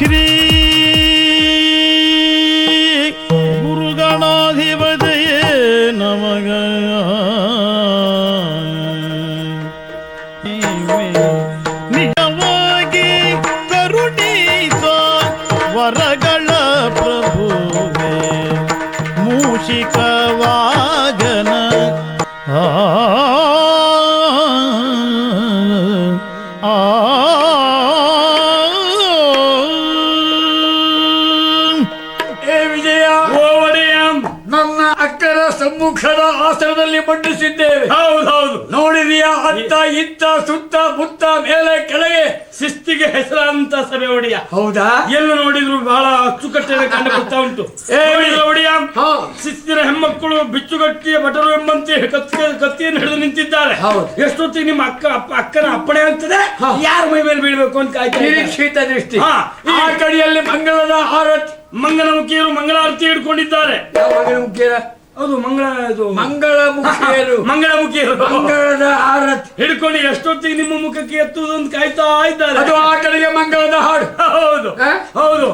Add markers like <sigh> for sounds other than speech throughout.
ಶ್ರೀ ಗುರುಗಣಾಧಿಪತಿಯೇ ನಮಗ ನಿಜವಾಗಿ ವರಗಳ ಪ್ರಭುವೇ ಮೂಷಿಕವಾಗನ ಆ ಸಮ್ಮುಖದ ಆಸನದಲ್ಲಿ ಮಂಡಿಸಿದ್ದೇವೆ. ಹೌದೌದು ನೋಡಿದೀಯಾ ಅತ್ತ ಇತ್ತ ಸುತ್ತ ಮುತ್ತ ಮೇಲೆ ಕೆಳಗೆ ಶಿಸ್ತಿಗೆ ಹೆಸರಾಂತ ಸಭೆ ಒಡೆಯ. ಹೌದಾ? ಎಲ್ಲ ನೋಡಿದ್ರು ಬಹಳ ಅಚ್ಚುಕಟ್ಟೆ ಕಂಡು ಬರ್ತಾ ಉಂಟು ಒಡೆಯ. ಶಿಸ್ತಿನ ಹೆಮ್ಮಕ್ಕಳು ಬಿಚ್ಚುಗಟ್ಟಿಯ ಭಟರು ಎಂಬಂತೆ ಕತ್ತಿ ಕತ್ತಿಯನ್ನು ಹಿಡಿದು ನಿಂತಿದ್ದಾರೆ. ಹೌದು. ಎಷ್ಟೊತ್ತಿಗೆ ನಿಮ್ಮ ಅಕ್ಕ ಅಪ್ಪ ಅಕ್ಕನ ಅಪ್ಪಣೆ ಆಗ್ತದೆ? ಯಾರ್ ಮೈ ಮೇಲೆ ಬೀಳ್ಬೇಕು ಅಂತ ಕಾಯ್ತಾ. ನಿರೀಕ್ಷಿತ ದೃಷ್ಟಿ. ಆ ಕಡೆಯಲ್ಲಿ ಮಂಗಳದ ಆರತಿ ಮಂಗಲಮುಖಿಯರು ಮಂಗಳಾರತಿ ಹಿಡ್ಕೊಂಡಿದ್ದಾರೆ. ಯಾವ ಮುಖಿಯರ? ಹೌದು ಮಂಗಳ ಇದು ಮಂಗಳ ಮುಖಿಯರು <laughs> ಮಂಗಳಮುಖಿಯರು. ಮಂಗಳದ ಆರತಿ. ಹಿಡ್ಕೊಂಡು ಎಷ್ಟೊತ್ತಿಗೆ ನಿಮ್ಮ ಮುಖಕ್ಕೆ ಎತ್ತುವುದು ಅಂತ ಕಾಯ್ತಾ ಇದ್ದಾರೆ. ಅದು ಆ ಕಡೆಗೆ ಮಂಗಳದ ಹಾಡು. <laughs> ಹೌದು. ಹೌದು.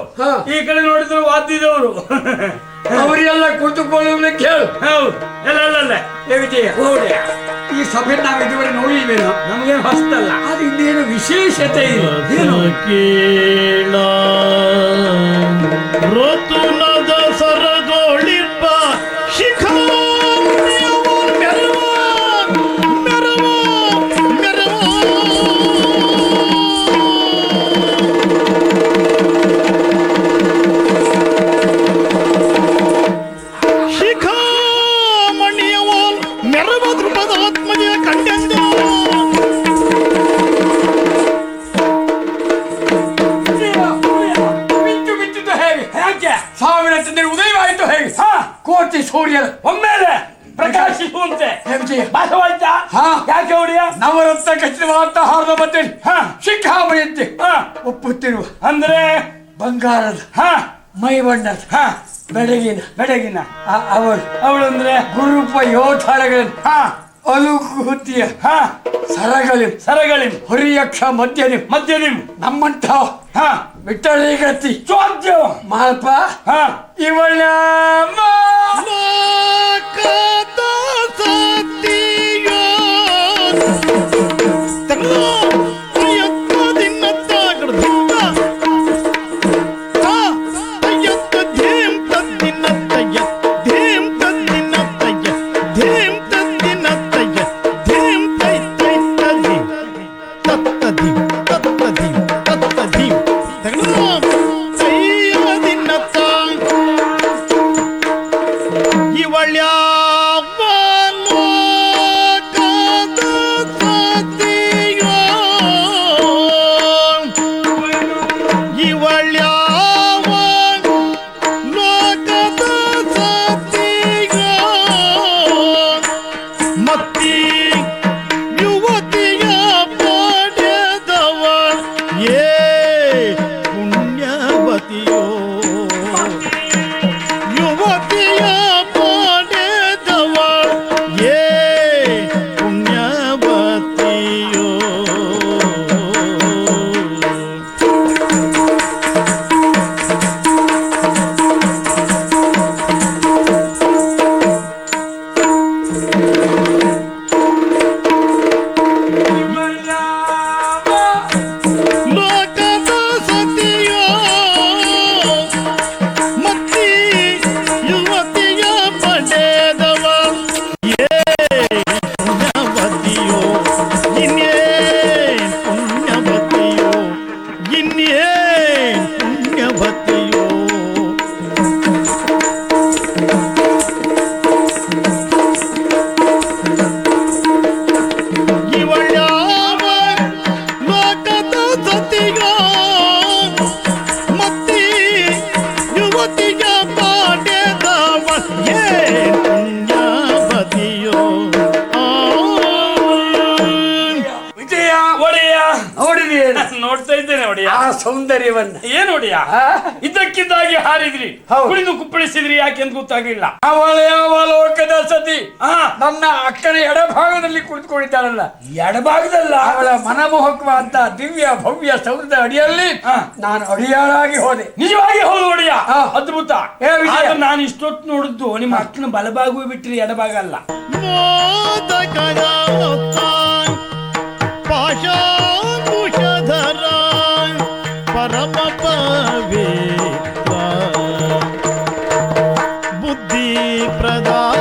ಈ ಕಡೆ ನೋಡಿದ್ರೆ ವಾದ್ಯದವರು. <laughs> ಅವರೆಲ್ಲ ಕೂತುಕೊಳ್ಳುವುದಕ್ಕೆ ಕೇಳು. ಹೌದು. ಎಲ್ಲ ಅಲ್ಲ ವಿಜಯ ಈ ಸಭೆ ನಾವು ಇದುವರೆ ನೋಡಿಲ್ವೇನೋ? ನಮಗೇನು ಹೊಸ್ತಲ್ಲ. ಅದು ಇನ್ನೇನು ವಿಶೇಷತೆ ಇದೆ ಏನು? ಕೇಳ ಸೂರ್ಯನ ಒಮ್ಮೆಲೆ ಪ್ರಕಾಶಿಸುವಂತೆ ಹಾ. ಯಾಕೆ ಹೊಡಿಯ? ನವರತ್ನ ಖಚಿತವಾದ ಹಾರದ ಹಾ. ಶಿಖಾಮಣಿಯಂತೆ ಹಾ. ಒಪ್ಪುತ್ತಿರುವ ಅಂದ್ರೆ? ಬಂಗಾರದ ಹಾ. ಮೈ ಬಣ್ಣದ ಹಾ. ಬೆಳಗಿನ ಬೆಡಗಿನ. ಆ- ಅವರು ಅವಳು ಅಂದ್ರೆ? ಗುರುಪ ಯೋಧರಗಳನ್ನು ಹಾ. ಅಲುಕುತಿಯ ಹಾ. ಸರಗಳಿ. ಸರಗಳಿ. ಹೊರಿಯಕ್ಷ ಮಧ್ಯನಿ. ಮಧ್ಯ ನಿಮ್ ನಮ್ಮಂತ ಹಾ. ವಿಠಲಿಗತಿ ಚೋದ್ಯ. ಮಾಲ್ಪ ಹಾ. ಇವಳ ನೋಡಿಯಾ ನೋಡಿಯ ಇದಕ್ಕಿದ್ದಾಗಿ ಹಾರಿದ್ರಿ. ಹೌದು. ಕುಣಿದು ಕುಪ್ಪಳಿಸಿದ್ರಿ ಯಾಕೆ ಅಂತ ಗೊತ್ತಾಗಲಿಲ್ಲ. ಅವಳ ಯಾವ ಲೋಕದ ಸತಿ? ಆ. ನನ್ನ ಅಕ್ಕನ ಎಡಭಾಗದಲ್ಲಿ ಕುಳಿತುಕೊಂಡಿದ್ದಾಳಲ್ಲ ಎಡಭಾಗದಲ್ಲ? ಅವಳ ಮನಮೋಹಕವಾದ ದಿವ್ಯ ಭವ್ಯ ಸೌಧದ ಅಡಿಯಲ್ಲಿ ಹಾ. ನಾನು ಅಡಿಯಾಳಾಗಿ ಹೋದೆ. ನಿಜವಾಗಿ ಹೌದು ಒಡೆಯ ಆ. ಅದ್ಭುತ. ಏ ವಿಜಯ. ಆದ್ರೆ ನಾನು ಇಷ್ಟೊತ್ತು ನೋಡಿದ್ದು ನಿಮ್ಮ ಅಕ್ಕನ ಬಲಭಾಗವೇ ಬಿಟ್ರಿ ಎಡಭಾಗ ಅಲ್ಲ. ప్రదా